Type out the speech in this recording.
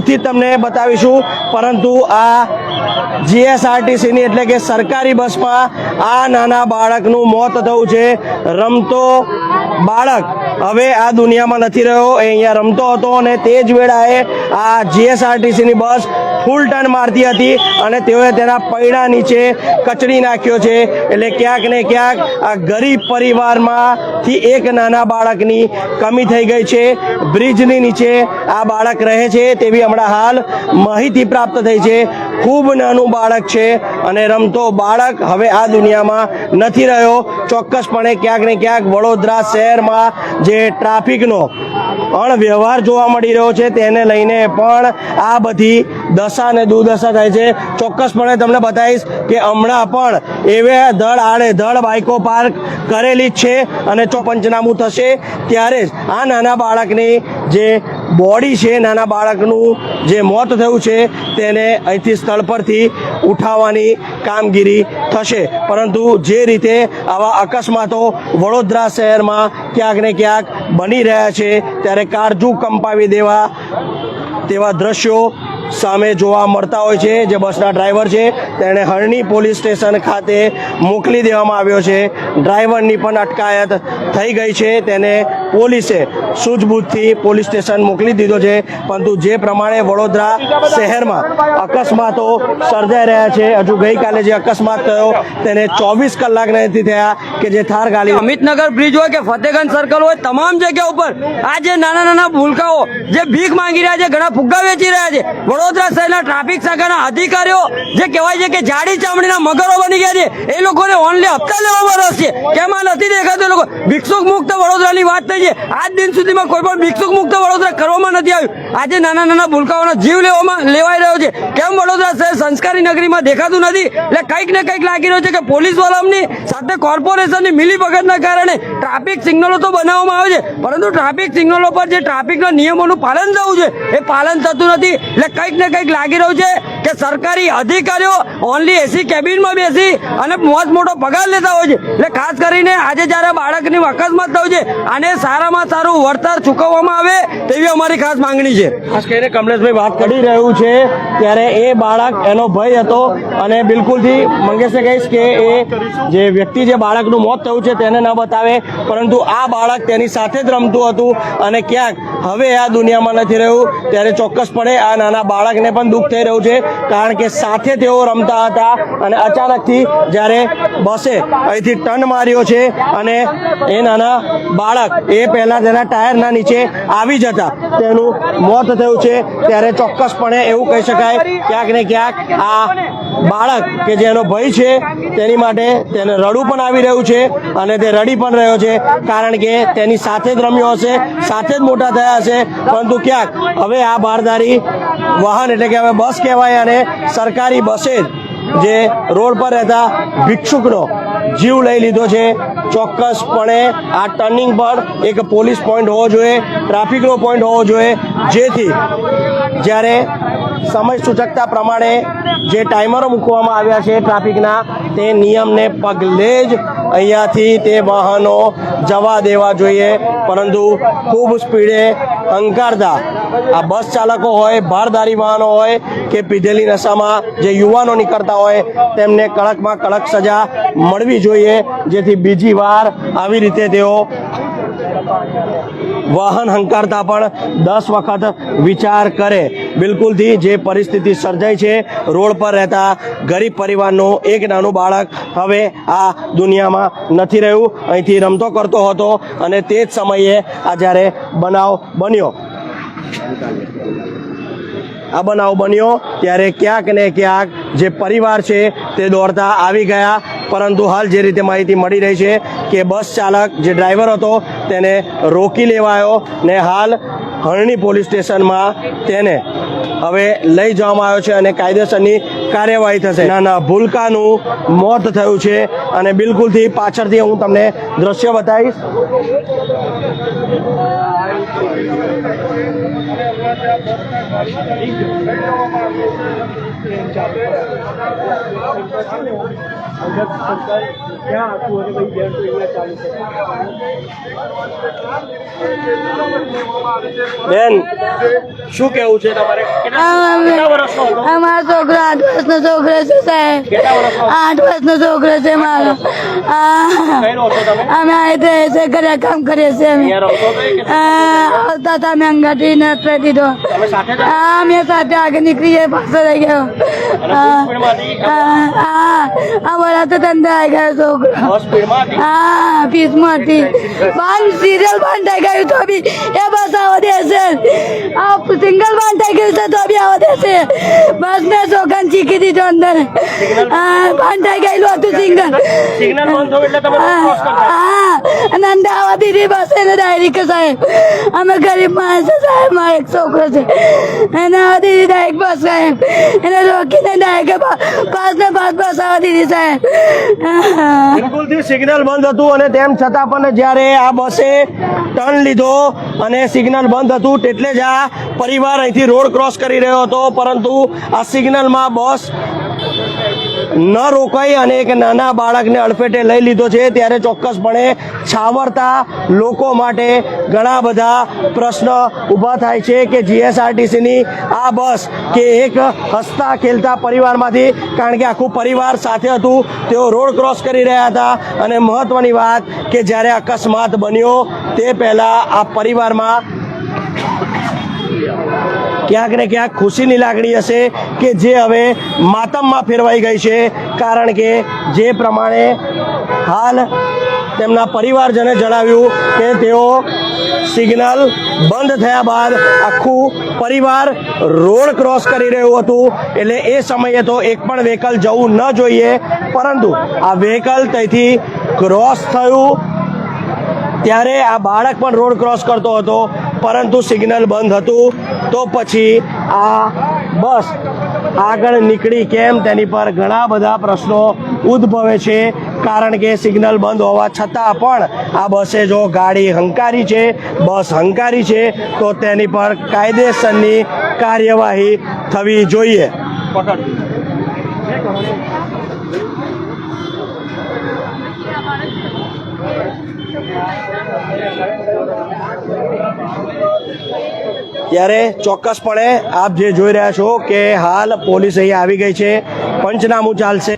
દૂરથી તમને બતાવીશું. પરંતુ આ જીએસઆરટીસીની એટલે કે સરકારી બસમાં આ નાના બાળકનું મોત થયું છે. રમતો બાળક હવે આ દુનિયામાં નથી રહ્યો. એ અહીંયા રમતો હતો અને તે જ વેળાએ આ જીએસઆરટીસીની બસ ફૂલ ટર્ન મારતી હતી અને તેઓએ તેના પૈડા નીચે કચડી નાખ્યો છે. એટલે ક્યાંક ને ક્યાંક આ ગરીબ પરિવારમાંથી એક નાના બાળકની કમી થઈ ગઈ છે. બ્રિજની નીચે આ બાળક રહે છે તેવી હમણાં હાલ માહિતી પ્રાપ્ત થઈ છે. ખૂબ નાનું બાળક છે અને રમતો બાળક હવે આ દુનિયામાં નથી રહ્યો. ચોક્કસપણે ક્યાંક ને ક્યાંક વડોદરા શહેરમાં જે ટ્રાફિકનો અણવ્યવહાર જોવા મળી રહ્યો છે તેને લઈને પણ આ બધી દશા અને દુર્દશા થાય છે. ચોક્કસપણે તમને બતાવીશ કે હમણાં પણ એવે ધડ આડે ધડ બાઇકો પાર્ક કરેલી જ છે અને જો પંચનામું થશે. ત્યારે જ આ નાના બાળકની જે બોડી છે નાના બાળકનું જે મોત થયું છે તેને અહીંથી સ્થળ પરથી ઉઠાવવાની કામગીરી થશે. પરંતુ જે રીતે આવા અકસ્માતો વડોદરા શહેરમાં ક્યાંક ને ક્યાંક બની રહ્યા છે, ત્યારે કાળજુ કંપાવી દેવા તેવા દ્રશ્યો સામે જોવા મળતા હોય છે. જે બસના ડ્રાઈવર છે, તેણે હરણી પોલીસ સ્ટેશન ખાતે મોકલી દેવામાં આવ્યો છે. ડ્રાઈવરની પણ અટકાયત થઈ ગઈ છે. તેને પોલીસે સૂઝબૂછથી પોલીસ સ્ટેશન મોકલી દીધો છે. પરંતુ જે પ્રમાણે વડોદરા શહેરમાં અકસ્માતો સર્જાઈ રહ્યા છે, હજુ ગઈકાલે જે અકસ્માત થયો, તેને ચોવીસ કલાક નથી થયા કે જે થાર ગાલી અમિતનગર બ્રિજ હોય કે ફતેગંજ સર્કલ હોય, તમામ જગ્યા ઉપર આ જે નાના નાના ભૂલકાઓ જે ભીખ માંગી રહ્યા છે, ઘણા ફુગ્ગા વેચી રહ્યા છે, વડોદરા શહેરના ટ્રાફિક શાખાના અધિકારીઓ જે કહેવાય છે કે જાડી ચામડીના મગરો બની ગયા છે, એ લોકોને ઓનલી હપ્તા લેવામાં રસ છે. કેમાં નથી દેખાતો લોકો? ભિક્ષુક મુક્ત વડોદરાની વાત થઈ છે. આજ દિન સુધીમાં કોઈ પણ ભિક્ષુક મુક્ત વડોદરા કરવામાં નથી આવ્યું. આજે નાના નાના ભૂલકાઓનો જીવ લેવામાં લેવાઈ રહ્યો છે. કેમ વડોદરા શહેર સંસ્કારી નગરીમાં દેખાતું નથી? એટલે કંઈક ને કંઈક લાગી રહ્યું છે કે પોલીસ વાળાની સાથે કોર્પોરેશનની મિલીભગતના કારણે ટ્રાફિક સિગ્નલો તો બનાવવામાં આવે છે. પરંતુ ટ્રાફિક સિગ્નલો પર જે ટ્રાફિકના નિયમોનું પાલન થવું છે, એ પાલન થતું નથી. એટલે કંઈક ને કંઈક લાગી રહ્યું છે કે સરકારી અધિકારીઓ ઓનલી એસી કેબિનમાં બેસી અને મોજ મોટો પગાર લેતા હોય છે. એટલે ખાસ કરીને આજે જ્યારે બાળકની અકસ્માત થયું છે, આને સારામાં સારું વળતર ચૂકવવામાં આવે તેવી અમારી ખાસ માંગણી છે. ખાસ કરીને કમલેશભાઈ વાત કરી રહ્યું છે, ત્યારે એ બાળક, એનો ભય હતો અને બિલકુલથી મંગેશે કહીશ કે એ જે વ્યક્તિ, જે બાળકનું મોત થયું છે તેને ન બતાવે, પરંતુ આ બાળક તેની સાથે જ રમતું હતું અને ક્યાંક હવે આ દુનિયામાં નથી રહ્યું, ત્યારે ચોક્કસપણે આ નાના બાળકને પણ દુઃખ થઈ રહ્યું છે. કારણ કે સાથે તેઓ રમતા હતા અને અચાનકથી જ્યારે બસે અહીંથી ટર્ન માર્યો છે અને એ નાના બાળક એ પહેલાં તેના ટાયરના નીચે આવી જતા. તેનું મોત થયું છે. ત્યારે ચોક્કસપણે એવું કહી શકાય, ક્યાંક ને ક્યાંક આ બાળક કે જેનો ભય છે, તેની માટે તેને રડવું પણ આવી રહ્યું છે અને તે રડી પણ રહ્યો છે કારણ કે તેની સાથે જ રમ્યો હશે, સાથે જ મોટા થયા હશે. પરંતુ ક્યાંક હવે આ બારદારી વાહન એટલે કે હવે બસ કહેવાય અને સરકારી બસે જ રોડ પર રહેતા ભિક્ષુકનો જીવ લઈ લીધો છે. ચોક્કસપણે આ ટર્નિંગ પર એક પોલીસ પોઈન્ટ હોવો જોઈએ, ટ્રાફિકનો પોઈન્ટ હોવો જોઈએ. જેથી જ્યારે સમય સૂચકતા પ્રમાણે જે ટાઈમરો મૂકવામાં આવ્યા છે ટ્રાફિકના, તે નિયમને પગલે જ અહીંયાથી તે વાહનો જવા દેવા જોઈએ, પરંતુ ખૂબ સ્પીડે હંકારતા આ બસ ચાલકો હોય, ભારદારી વાહનો હોય કે પીધેલી નશામાં જે યુવાનો નીકળતા હોય, તેમને કડકમાં કડક સજા મળવી જોઈએ, જેથી બીજી વાર આવી રીતે તેઓ વાહન હંકારતા પણ દસ વખત વિચાર કરે. બિલકુલથી જે પરિસ્થિતિ સર્જાઈ છે, રોડ પર રહેતા ગરીબ પરિવારનું એક નાનું બાળક હવે આ દુનિયામાં નથી રહ્યું. અહીંથી રમતો કરતો હતો અને તે જ સમયે આ જ્યારે બનાવ બન્યો. આ બનાવ બન્યો ત્યારે ક્યાંક ને ક્યાંક જે પરિવાર છે તે દોડતા આવી ગયા. પરંતુ હાલ જે રીતે માહિતી મળી રહી છે કે બસ ચાલક જે ડ્રાઈવર હતો તેને રોકી લેવાયો ને હાલ હરણી પોલીસ સ્ટેશનમાં તેને હવે લઈ જવામાં આવ્યો છે અને કાયદેસરની કાર્યવાહી થશે. નાના ભૂલકાનું મોત થયું છે અને બિલકુલથી પાછળથી હું તમને દ્રશ્ય બતાવીશ. બેન શું કેવું છે તમારે? અમારો છોકરો આઠ વર્ષનો છોકરો છે સાહેબ. આઠ વર્ષનો છોકરો છે મારો. આ, અમે આ રીતે એસે ઘરે કામ કરીએ છીએ આ, આવતા હતા અમે અંગાથી ને દીધો. અમે સાથે આગળ નીકળીએ પાછો રહી ગયો. હા હા તો ધંધા ગયો છોકરો. હા ફીસ હતી બંધ સિરિયલ બંધ થઈ ગયું તો બી એ બસ આવો દેશે. આ સિંગલ બંધ થઈ ગયું છે તો બી આવો દેશે. બસ મેં છોકરાને ચીકી દીધો અંદર. હા બંધ થઈ ગયેલું હતું સિંગલ. હા અને અંદર આવા દીધી બસ એને ડાયરી કે સાહેબ. અમે ગરીબ માણસ સાહેબ મારો એક છોકરો છે. એને આવા દીધી ડાયરેક્ટ બસ સાહેબ. એને રોકીને ડાયરેક્ટ પાસ ને પાસ બસ આવા દીધી સાહેબ. બિલકુલથી સિગ્નલ બંધ હતું અને તેમ છતાં પણ જ્યારે આ બસે ટર્ન લીધો અને સિગ્નલ બંધ હતું તેટલે જ આ પરિવાર અહીંથી રોડ ક્રોસ કરી રહ્યો હતો, પરંતુ આ સિગ્નલમાં બસ ન રોકાઈ અને એક નાના બાળકને અડફેટે લઈ લીધો છે, ત્યારે ચોક્કસપણે છાવરતા લોકો માટે ઘણા બધા પ્રશ્ન ઊભા થાય છે કે જીએસઆરટીસીની આ બસ કે એક હસતા ખેલતા પરિવારમાંથી, કારણ કે આખું પરિવાર સાથે હતું, તેઓ રોડ ક્રોસ કરી રહ્યા હતા. અને મહત્વની વાત કે જ્યારે અકસ્માત બન્યો, તે પહેલાં આ પરિવારમાં ક્યાંક ને ક્યાંક ખુશીની લાગણી હશે કે જે હવે માતમમાં ફેરવાઈ ગઈ છે. કારણ કે જે પ્રમાણે હાલ તેમના પરિવારજને જણાવ્યું કે તેઓ સિગ્નલ બંધ થયા બાદ આખું પરિવાર રોડ ક્રોસ કરી રહ્યું હતું. એટલે એ સમયે તો એક પણ વ્હીકલ જવું ન જોઈએ. પરંતુ આ વ્હીકલ ત્યાંથી ક્રોસ થયું. ત્યારે આ બાળક પણ રોડ ક્રોસ કરતો હતો. પરંતુ સિગ્નલ બંધ હતું, તો પછી આ બસ આગળ નીકળી કેમ તેની પર ઘણા બધા પ્રશ્નો ઉદ્ભવે છે, કારણ કે સિગ્નલ બંધ હોવા છતાં પણ આ બસે જો ગાડી હંકારી છે, બસ હંકારી છે, તો તેની પર કાયદેસરની કાર્યવાહી થવી જોઈએ. ત્યારે ચોક્કસપણે આપ જે જોઈ રહ્યા છો કે હાલ પોલીસ અહીંયા આવી ગઈ છે. પંચનામું ચાલશે.